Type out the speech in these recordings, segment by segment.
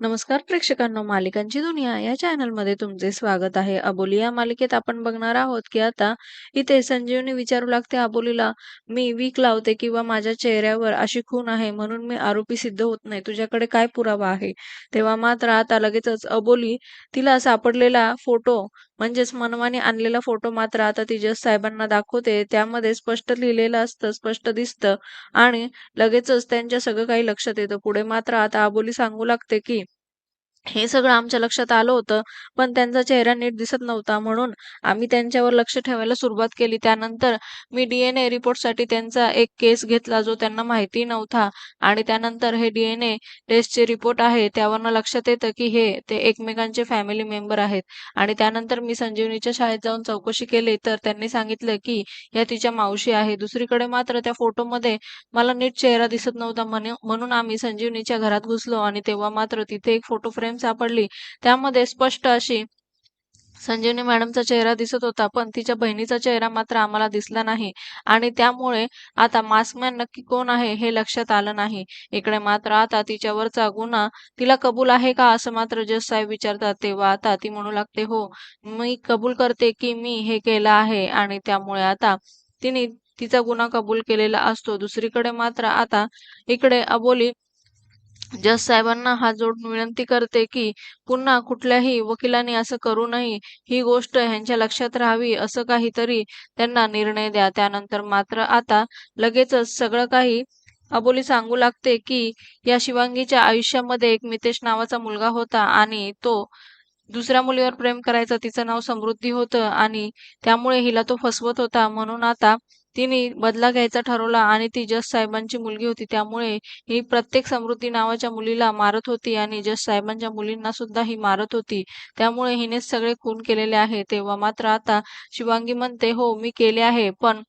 नमस्कार प्रेक्षकांनो मालिकांची दुनिया या चॅनलमध्ये तुमचे स्वागत आहे. अबोली या मालिकेत आपण बघणार आहोत की आता इथे संजीवनी विचारू लागते अबोलीला मी वीक लावते किंवा माझ्या चेहऱ्यावर अशी खून आहे म्हणून मी आरोपी सिद्ध होत नाही. तुझ्याकडे काय पुरावा आहे? तेव्हा मात्र आता लगेचच अबोली तिला सापडलेला फोटो म्हणजेच मनवाने आणलेला फोटो मात्र आता तेजस साहेबांना दाखवते. त्यामध्ये स्पष्ट लिहिलेलं असतं स्पष्ट दिसतं आणि लगेचच त्यांच्या सगळं काही लक्षात येतं. पुढे मात्र आता अबोली सांगू लागते की हे सगळं आमच्या लक्षात आलं होतं, पण त्यांचा चेहरा नीट दिसत नव्हता म्हणून आम्ही त्यांच्यावर लक्ष ठेवायला सुरुवात केली. त्यानंतर मी डीएनए रिपोर्टसाठी त्यांचा एक केस घेतला जो त्यांना माहिती नव्हता आणि त्यानंतर हे डीएनए टेस्टचे रिपोर्ट आहे त्यावरनं लक्षात येतं की हे ते एकमेकांचे फॅमिली मेंबर आहेत आणि त्यानंतर मी संजीवनीच्या शाळेत जाऊन चौकशी केली तर त्यांनी सांगितलं की या तिच्या मावशी आहे. दुसरीकडे मात्र त्या फोटोमध्ये मला नीट चेहरा दिसत नव्हता म्हणून आम्ही संजीवनीच्या घरात घुसलो आणि तेव्हा मात्र तिथे एक फोटो फ्रेम सापडली. त्यामध्ये स्पष्ट अशी संजीवनी मॅडमचा चेहरा दिसत होता पण तिच्या बहिणीचा चेहरा मात्र आम्हाला दिसला नाही. आणि त्यामुळे आता मास्कमॅन नक्की कोण आहे हे लक्षात आलं नाही. इकडे मात्र आता तिच्यावरचा गुन्हा तिला कबूल आहे का असं मात्र जस साहेब विचारतात. तेव्हा आता ती म्हणू लागते हो मी कबूल करते की मी हे केलं आहे. आणि त्यामुळे आता तिने तिचा गुन्हा कबूल केलेला असतो. दुसरीकडे मात्र आता इकडे अबोली जज साहेबांना हात जोडून विनंती करते की पुन्हा कुठल्याही वकिलांनी असं करू नये ही गोष्ट ह्यांच्या लक्षात राहावी असं काहीतरी त्यांना निर्णय द्या. त्यानंतर मात्र आता लगेचच सगळं काही अबोली सांगू लागते की या शिवांगीच्या आयुष्यामध्ये एक मितेश नावाचा मुलगा होता आणि तो दुसऱ्या मुलीवर प्रेम करायचा तिचं नाव समृद्धी होतं आणि त्यामुळे हिला तो फसवत होता. म्हणून आता तिने बदला घ्यायचा ठरवला आणि ती जस साहेबांची मुलगी होती त्यामुळे ही प्रत्येक समृद्धी नावाच्या मुलीला मारत होती आणि जस साहेबांच्या मुलींना सुद्धा ही मारत होती. त्यामुळे हिनेच सगळे खून केलेले आहे. तेव्हा मात्र आता शिवांगी म्हणते हो मी केले आहे पण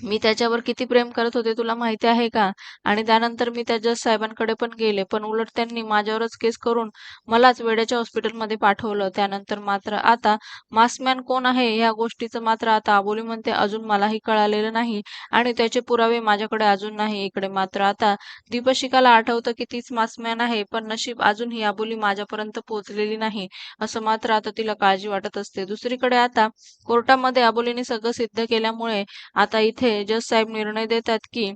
मी त्याच्यावर किती प्रेम करत होते तुला माहिती आहे का? आणि त्यानंतर मी त्या जज साहेबांकडे पण गेले. पण उलट त्यांनी माझ्यावरच केस करून मलाच वेड्याच्या हॉस्पिटलमध्ये पाठवलं. त्यानंतर मात्र आता मास्कमॅन कोण आहे ह्या गोष्टीचं मात्र आता आबोली म्हणते अजून मलाही कळालेलं नाही आणि त्याचे पुरावे माझ्याकडे अजून नाही इकडे. मात्र आता दीपशिकाला आठवतं की तीच मास्कमॅन आहे पण नशीब अजून ही आबोली माझ्यापर्यंत पोहोचलेली नाही असं मात्र आता तिला काळजी वाटत असते. दुसरीकडे आता कोर्टामध्ये आबोलीने सगळं सिद्ध केल्यामुळे आता इथे जज साहेब निर्णय देतात की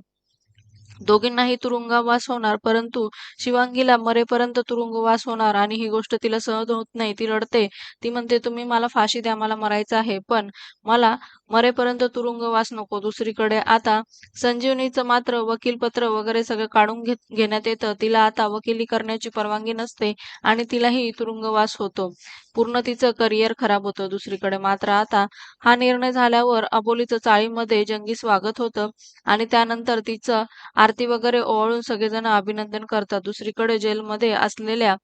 दोघींनाही तुरुंगवास होणार परंतु शिवांगीला मरेपर्यंत तुरुंगवास होणार आणि ही गोष्ट तिला सहज होत नाही ती रडते. ती म्हणते तुम्ही मला फाशी द्या मला मरायचं आहे पण मला मरेपर्यंत तुरुंगवास नको. दुसरीकडे आता संजीवनीचं मात्र वकीलपत्र वगैरे सगळं काढून घेण्यात येतं. तिला आता वकिली करण्याची परवानगी नसते आणि तिलाही तुरुंगवास होतो. पूर्ण तिचं करिअर खराब होतं. दुसरीकडे मात्र आता हा निर्णय झाल्यावर अबोलीचं चाळीमध्ये जंगी स्वागत होतं आणि त्यानंतर तिचं आरती वगैरे ओवाळून सगळेजण अभिनंदन करतात. दुसरीकडे जेलमध्ये असलेल्या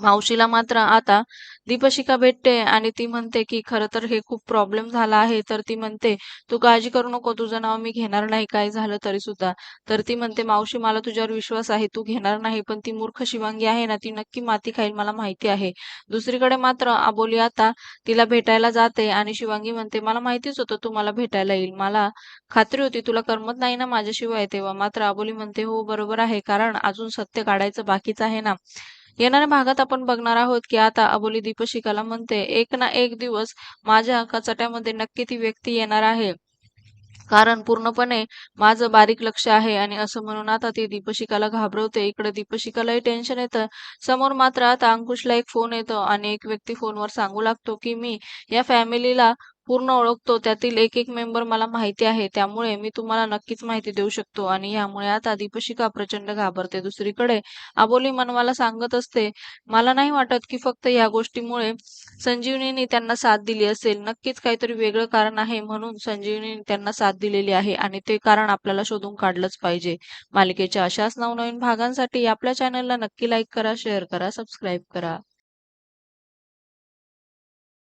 मावशीला मात्र आता दीपशिका भेटते आणि ती म्हणते की खरं तर हे खूप प्रॉब्लेम झाला आहे. तर ती म्हणते तू काळजी करू नको तुझं नाव मी घेणार नाही काय झालं तरी सुद्धा. तर ती म्हणते मावशी मला तुझ्यावर विश्वास आहे तू घेणार नाही पण ती मूर्ख शिवांगी आहे ना ती नक्की माती खाईल मला माहिती आहे. दुसरीकडे मात्र आबोली आता तिला भेटायला जाते आणि शिवांगी म्हणते मला माहितीच होतं तू मला भेटायला येईल मला खात्री होती तुला करमत नाही ना माझ्याशिवाय तेव्हा. मात्र आबोली म्हणते हो बरोबर आहे कारण अजून सत्य काढायचं बाकीच आहे ना. येणाऱ्या भागात आपण बघणार आहोत की आता अबोली दीपशिकाला म्हणते एक ना एक दिवस माझ्या कचाट्यामध्ये नक्की ती व्यक्ती येणार आहे. कारण पूर्णपणे माझं बारीक लक्ष आहे आणि असं म्हणून आता ती दीपशिकाला घाबरवते. इकडे दीपशिकालाही टेन्शन येतं. समोर मात्र आता अंकुशला एक फोन येतो आणि एक व्यक्ती फोनवर सांगू लागतो की मी या फॅमिलीला पूर्ण ओळखतो. त्यातील एक एक मेंबर मला माहिती आहे. त्यामुळे मी तुम्हाला नक्कीच माहिती देऊ शकतो आणि यामुळे आता दीपशिका प्रचंड घाबरते दुसरीकडे. आबोली मनवाला सांगत असते मला नाही वाटत की फक्त या गोष्टीमुळे संजीवनीने त्यांना साथ दिली असेल. नक्कीच काहीतरी वेगळं कारण आहे म्हणून संजीवनीने त्यांना साथ दिलेली आहे आणि ते कारण आपल्याला शोधून काढलंच पाहिजे. मालिकेच्या अशाच नवनवीन भागांसाठी आपल्या चॅनलला नक्की लाईक करा शेअर करा सबस्क्राईब करा.